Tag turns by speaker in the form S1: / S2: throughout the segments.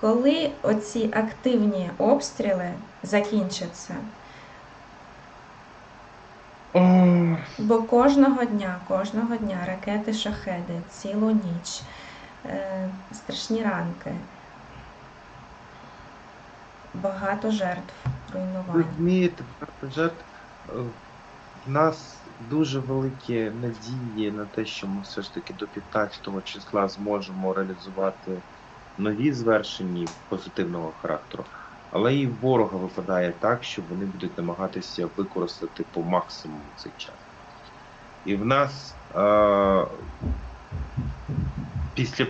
S1: Коли оці активні обстріли закінчаться? Бо кожного дня, кожного дня ракети шахеди, цілу ніч, е, страшні ранки, багато жертв, руйнувань.
S2: розумієте, багато жертв. Е, В нас дуже великі надії на те, що ми все ж таки до 15 числа зможемо реалізувати нові звершення позитивного характеру. Але і ворога випадає так, що вони будуть намагатися використати по максимуму цей час. І в нас е- після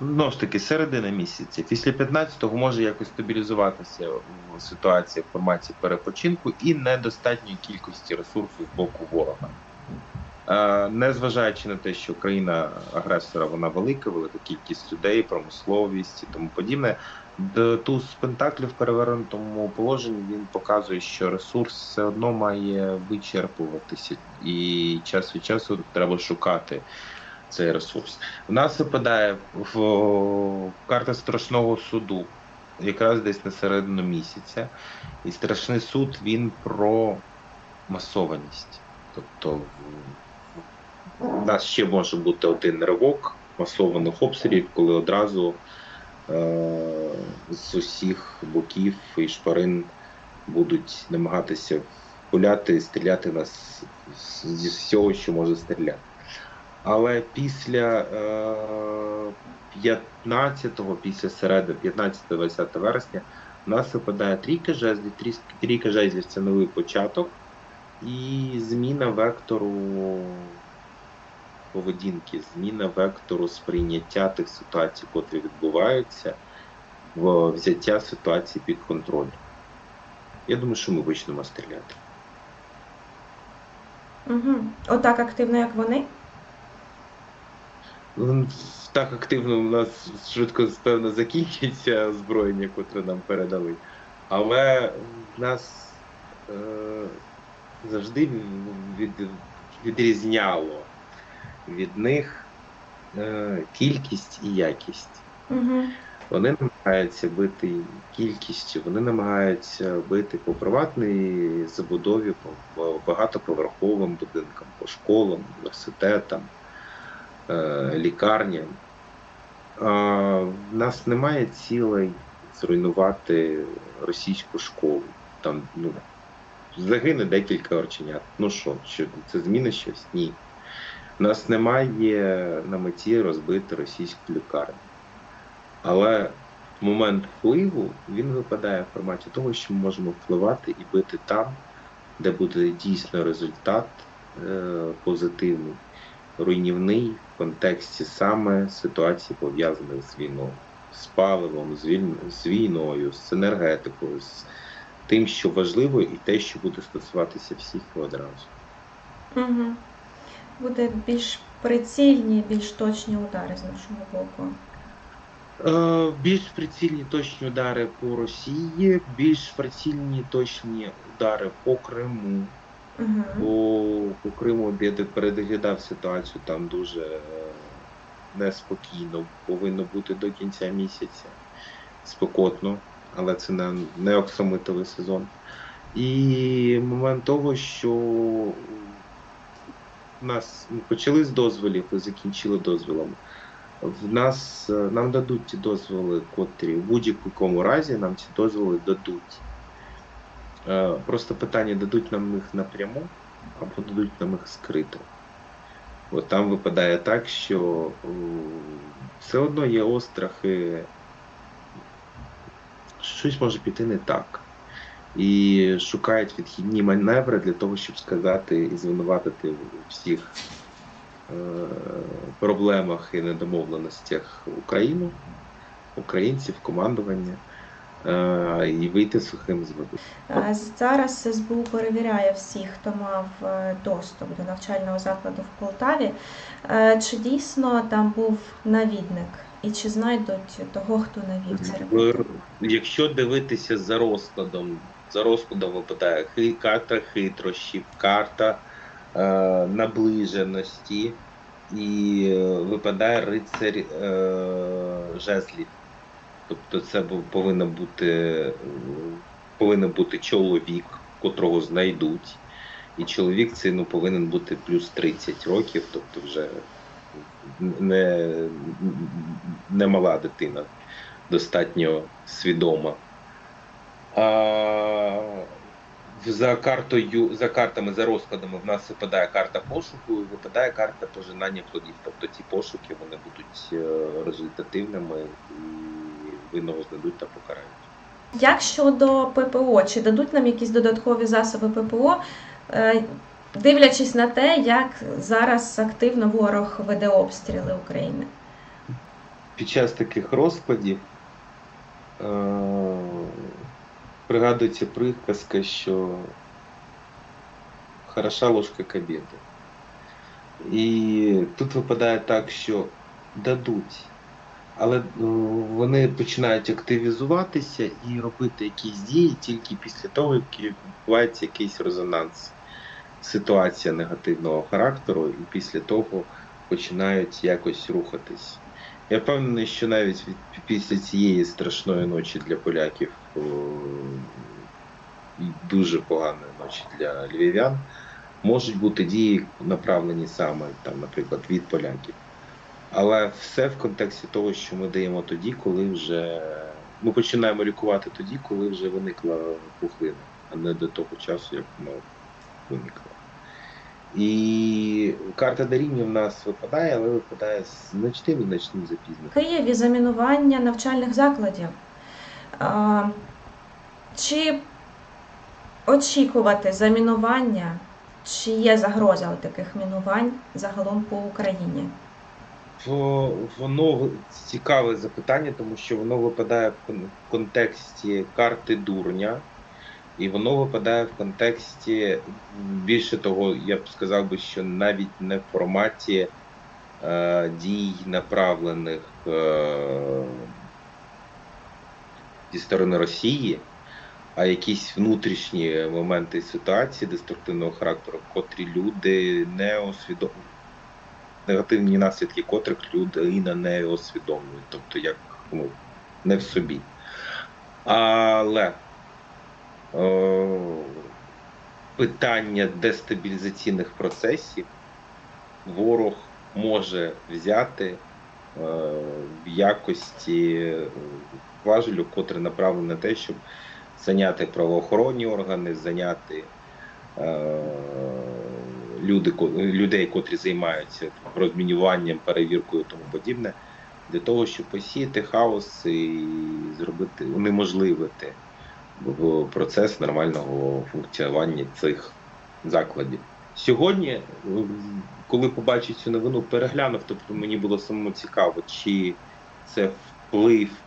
S2: знову ж таки середина місяця, після 15-го може якось стабілізуватися ситуація в форматі перепочинку і недостатньої кількості ресурсу з боку ворога. Е, Незважаючи на те, що країна агресора вона велика, велика кількість людей, промисловість і тому подібне. Туз Пентаклів в перевернутому положенні він показує, що ресурс все одно має вичерпуватися, і час від часу треба шукати цей ресурс. У нас випадає в карта страшного суду, якраз десь на середину місяця. І страшний суд він про масованість. Тобто у нас ще може бути один ривок масованих обстрілів, коли одразу е- з усіх боків і шпарин будуть намагатися пуляти, стріляти нас зі всього, що може стріляти. Але після е, 15-го, після середи, 15-20 вересня, у нас випадає трійка жезлів. Трійка жезлів це новий початок і зміна вектору поведінки, зміна вектору сприйняття тих ситуацій, котрі відбуваються, в взяття ситуації під контроль. Я думаю, що ми почнемо стріляти.
S1: Угу. Отак активно, як вони?
S2: Ну, Так активно у нас швидко певно закінчиться озброєння, котре нам передали. Але в нас е, завжди від, відрізняло від них е, кількість і якість.
S1: Угу.
S2: Вони намагаються бити кількістю, вони намагаються бити по приватній забудові, по багатоповерховим будинкам, по школам, університетам, е, лікарням. А в нас немає цілей зруйнувати російську школу. Там ну, загине декілька орченят. Ну що, що це зміни щось? Ні. У нас немає на меті розбити російську лікарню. Але момент впливу він випадає в форматі того, що ми можемо впливати і бити там, де буде дійсно результат е, позитивний, руйнівний в контексті саме ситуації, пов'язаних з війною, з паливом, з, війн, з війною, з енергетикою, з тим, що важливо, і те, що буде стосуватися всіх одразу.
S1: Угу. Буде більш прицільні, більш точні удари з нашого боку.
S2: Е, Більш прицільні точні удари по Росії, більш прицільні точні удари по Криму.
S1: Угу.
S2: По, по Криму я переглядав ситуацію там дуже е, неспокійно. Повинно бути до кінця місяця. Спекотно, але це не, не оксамитовий сезон. І момент того, що в нас почали з дозволів і закінчили дозволами. В нас е, нам дадуть ті дозволи, котрі в будь-якому разі нам ці дозволи дадуть. Е, Просто питання дадуть нам їх напряму або дадуть нам їх скрито. От там випадає так, що все одно є острахи, щось може піти не так. І шукають відхідні маневри для того, щоб сказати і звинуватити у всіх е, проблемах і недомовленостях Україну, українців, командування е, і вийти сухим з води.
S1: Зараз СБУ перевіряє всіх, хто мав е, доступ до навчального закладу в Полтаві. Е, Чи дійсно там був навідник? І чи знайдуть того, хто навів?
S2: В- Якщо дивитися за розкладом, за розкладом випадає карта хитрощів, карта е, наближеності і е, випадає рицарь е, жезлів. Тобто це повинен бути, повинен бути чоловік, котрого знайдуть. І чоловік цей ну, повинен бути плюс 30 років, тобто вже не, не мала дитина, достатньо свідома. За картою, за картами, за розкладами в нас випадає карта пошуку і випадає карта пожинання плодів. Тобто ці пошуки вони будуть е, результативними і винного знайдуть та покарають.
S1: Як щодо ППО, чи дадуть нам якісь додаткові засоби ППО, е, дивлячись на те, як зараз активно ворог веде обстріли України?
S2: Під час таких розкладів е- пригадується приказка, що хороша ложка к обіду. І тут випадає так, що дадуть, але е, вони починають активізуватися і робити якісь дії тільки після того, як відбувається якийсь резонанс, ситуація негативного характеру, і після того починають якось рухатись. Я впевнений, що навіть від, після цієї страшної ночі для поляків і дуже поганої ночі для львів'ян можуть бути дії направлені саме там, наприклад, від поляків. Але все в контексті того, що ми даємо тоді, коли вже ми починаємо лікувати тоді, коли вже виникла пухлина, а не до того часу, як вона виникла. І карта даріння в нас випадає, але випадає з значним значним запізненням.
S1: Києві замінування навчальних закладів. А, Чи очікувати замінування, чи є загроза таких мінувань загалом по Україні?
S2: Воно цікаве запитання, тому що воно випадає в контексті карти дурня, і воно випадає в контексті, більше того, я б сказав би, що навіть не в форматі е, дій, направлених е, зі сторони Росії, а якісь внутрішні моменти ситуації деструктивного характеру, котрі люди не усвідомлюють негативні наслідки котрих людина не усвідомлює, тобто як ну, не в собі. Але питання дестабілізаційних процесів ворог може взяти е, в якості е, важелю, котре направлене на те, щоб зайняти правоохоронні органи, зайняти е, люди, людей, котрі займаються розмінюванням, перевіркою і тому подібне, для того, щоб посіяти хаос і зробити, унеможливити в- процес нормального функціонування цих закладів. Сьогодні, коли побачив цю новину, переглянув, тобто мені було самому цікаво, чи це вплив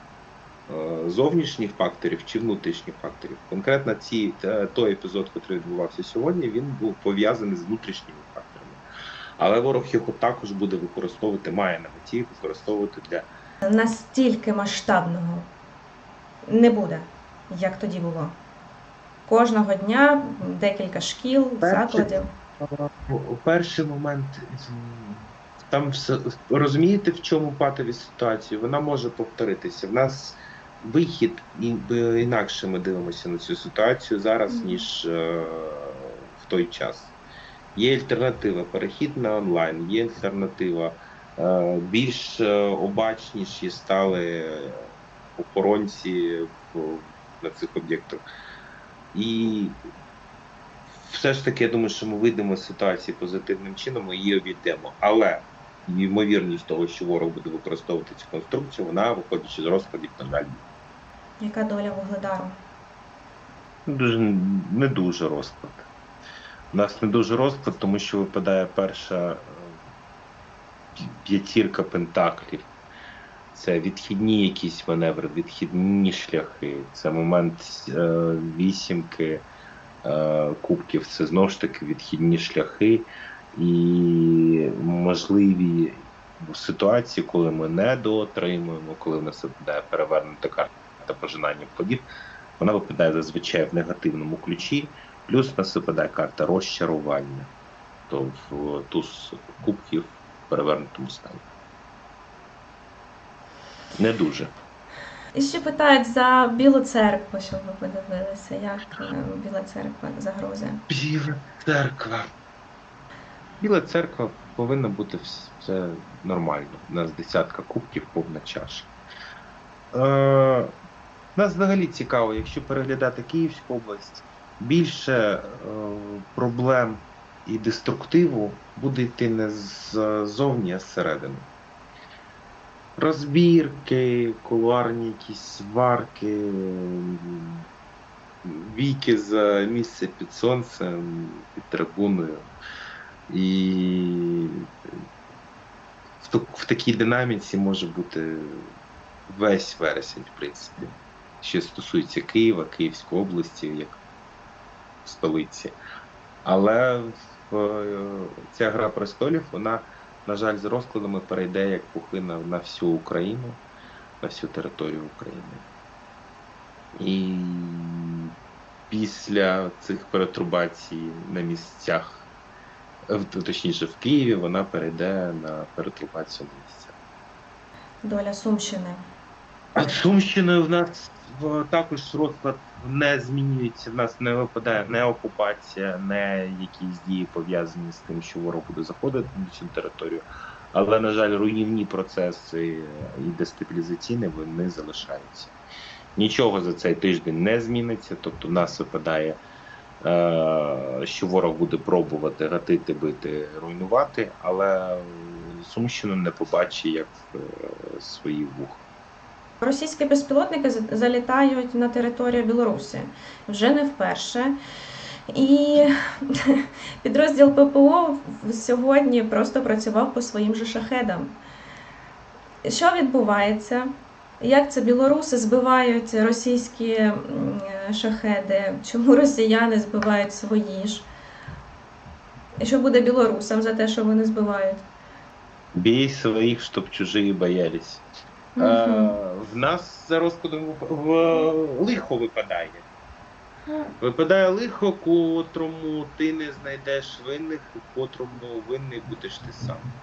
S2: е, зовнішніх факторів чи внутрішніх факторів. Конкретно ці, той епізод, який відбувався сьогодні, він був пов'язаний з внутрішніми факторами. Але ворог його також буде використовувати, має на меті використовувати для
S1: Настільки масштабного не буде, як тоді було. Кожного дня декілька шкіл,
S2: Перший-
S1: закладів.
S2: У перший момент там все розумієте, в чому патові ситуації? Вона може повторитися. В нас вихід інакше ми дивимося на цю ситуацію зараз,
S1: Мгм.
S2: ніж е, в той час. Є альтернатива, перехід на онлайн, є альтернатива. Е, більш е, обачніші стали охоронці в- на цих об'єктах. І все ж таки, я думаю, що ми вийдемо з ситуації позитивним чином і її обійдемо. Але ймовірність того, що ворог буде використовувати цю конструкцію, вона, виходячи з розкладів, на жаль,
S1: Яка доля вугледару?
S2: дуже не дуже розклад. У нас не дуже розклад, тому що випадає перша е, п'ятірка пентаклів. Це відхідні якісь маневри, відхідні шляхи. Це момент е, вісімки е, кубків. Це знову ж таки відхідні шляхи і можливі ситуації, коли ми не доотримуємо, коли в нас випадає перевернута карта пожинання плодів, вона випадає зазвичай в негативному ключі, плюс в нас випадає карта розчарування, то в туз кубків в перевернутому стані. Не дуже.
S1: І ще питають за Білу церкву, щоб ви подивилися, як е, Біла церква загроза.
S2: Біла церква. Біла церква повинна бути все нормально. У нас десятка кубків, повна чаша. Е, нас взагалі цікаво, якщо переглядати Київську область, більше е, проблем і деструктиву буде йти не ззовні, а зсередини. Розбірки, кулуарні якісь сварки, м, війки за місце під сонцем, під трибуною. І в, в такій динаміці може бути весь вересень, в принципі. Що стосується Києва, Київської області, як столиці. Але е, ця гра престолів, вона, на жаль, з розкладами перейде як пухлина на всю Україну, на всю територію України. І після цих перетрубацій на місцях, точніше в Києві, вона перейде на перетрубацію на місцях.
S1: Доля Сумщини.
S2: Сумщиною в нас також розклад не змінюється. В нас не випадає не окупація, не якісь дії пов'язані з тим, що ворог буде заходити на цю територію. Але, на жаль, руйнівні процеси і дестабілізаційні вони залишаються. Нічого за цей тиждень не зміниться. Тобто, в нас випадає, е, що ворог буде пробувати гатити, бити, руйнувати, але Сумщину не побачить як е, свої вуха.
S1: Російські безпілотники залітають на територію Білорусі вже не вперше. І підрозділ ППО сьогодні просто працював по своїм же шахедам. Що відбувається? Як це білоруси збивають російські шахеди? Чому росіяни збивають свої ж? І що буде білорусам за те, що вони збивають?
S2: Бей своїх, щоб чужі боялись.
S1: Мгм.
S2: В нас за розкладом в, в- лихо випадає. Випадає лихо, котрому ти не знайдеш винних, котрому винний будеш ти сам.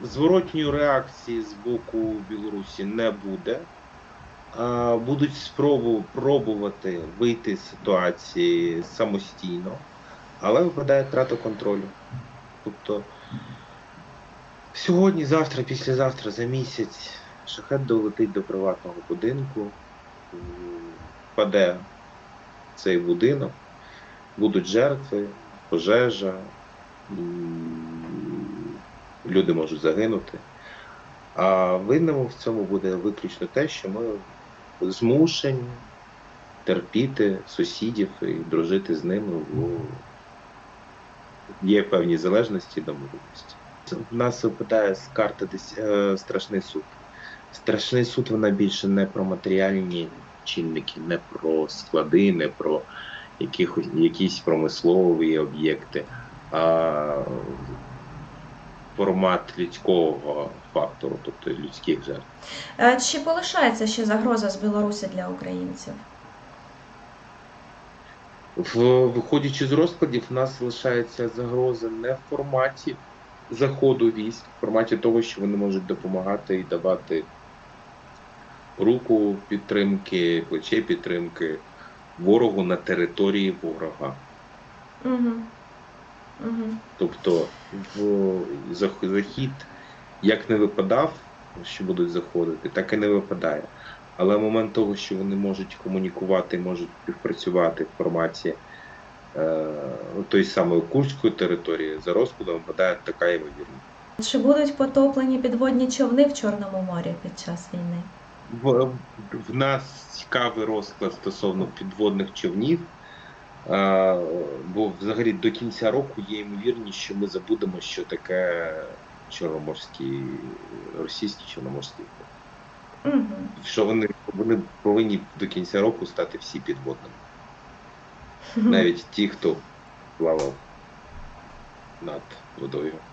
S2: Зворотньої реакції з боку Білорусі не буде. Будуть спробу, пробувати вийти з ситуації самостійно, але випадає втрата контролю. Тобто сьогодні, завтра, післязавтра, за місяць шахет долетить до приватного будинку, м, впаде цей будинок, будуть жертви, пожежа, люди можуть загинути. А винним в цьому буде виключно те, що ми змушені терпіти сусідів і дружити з ними є певні залежності і домовленості. В нас випадає з карти десь е, страшний суд. Страшний суд вона більше не про матеріальні чинники, не про склади, не про якихось, якісь промислові об'єкти, а формат людського фактору, тобто людських жертв.
S1: Е, Чи полишається ще загроза з Білорусі для українців?
S2: В, виходячи з розкладів, в нас залишається загроза не в форматі заходу військ, в форматі того, що вони можуть допомагати і давати руку підтримки, плече підтримки ворогу на території ворога.
S1: Угу. Угу.
S2: Тобто в захід як не випадав, що будуть заходити, так і не випадає. Але момент того, що вони можуть комунікувати, можуть співпрацювати в форматі тої самої Курської території, за розкладом випадає така ймовірність.
S1: Чи будуть потоплені підводні човни в Чорному морі під час війни?
S2: В, в нас цікавий розклад стосовно підводних човнів. Е, бо взагалі до кінця року є ймовірність, що ми забудемо, що таке чорноморський, російський чорноморський.
S1: Угу.
S2: Що вони, вони повинні до кінця року стати всі підводними. Навіть ті, хто плавав над водою.